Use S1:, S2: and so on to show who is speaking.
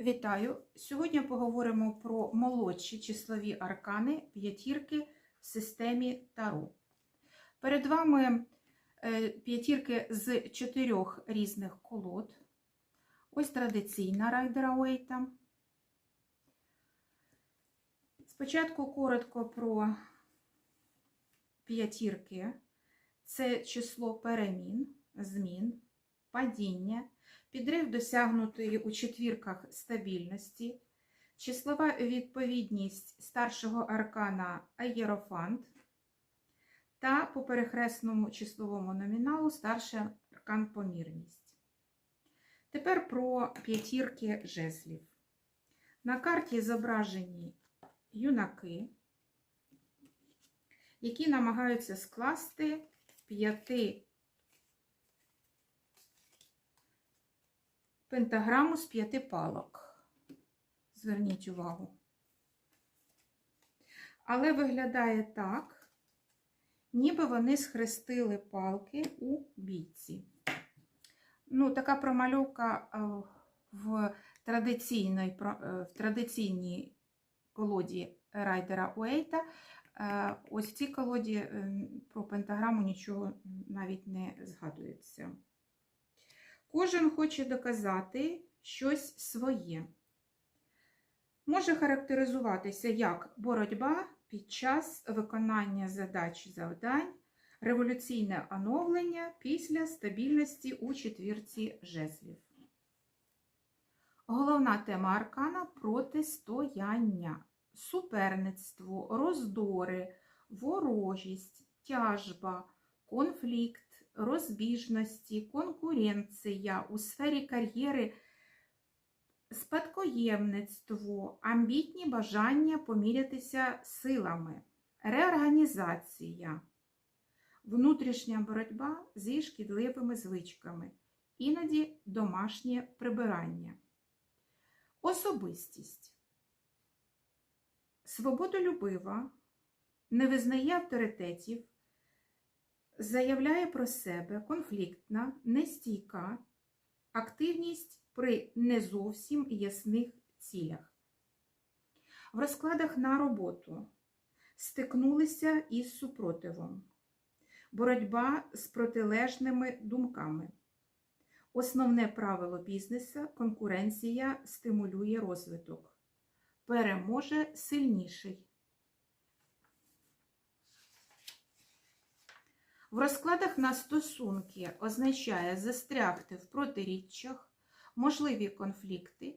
S1: Вітаю! Сьогодні поговоримо про молодші числові аркани п'ятірки в системі Таро. Перед вами е, п'ятірки з чотирьох різних колод. Ось традиційна райдера Уейта. Спочатку коротко про п'ятірки. Це число перемін, змін, падіння, підрив досягнутої у четвірках стабільності, числова відповідність старшого аркана Аєрофант та по перехресному числовому номіналу старший аркан помірність. Тепер про п'ятірки жезлів. На карті зображені юнаки, які намагаються скласти п'яти пентаграму з п'яти палок. Зверніть увагу. Але виглядає так, ніби вони схрестили палки у бійці. Ну, така промальовка е, в традиційній, в традиційній колоді райдера Уейта. Е, Ось в цій колоді е, про пентаграму нічого навіть не згадується. Кожен хоче доказати щось своє. Може характеризуватися як боротьба під час виконання задач завдань, революційне оновлення після стабільності у четвірці жезлів. Головна тема аркана протистояння, суперництво, роздори, ворожість, тяжба, конфлікт розбіжності, конкуренція у сфері кар'єри, спадкоємництво, амбітні бажання помірятися силами, реорганізація, внутрішня боротьба зі шкідливими звичками, іноді домашнє прибирання. Особистість. Свободолюбива, не визнає авторитетів, заявляє про себе конфліктна, нестійка, активність при не зовсім ясних цілях. В розкладах на роботу стикнулися із супротивом, боротьба з протилежними думками. Основне правило бізнесу конкуренція стимулює розвиток. Переможе сильніший. В розкладах на стосунки означає застрягти в протиріччях, можливі конфлікти,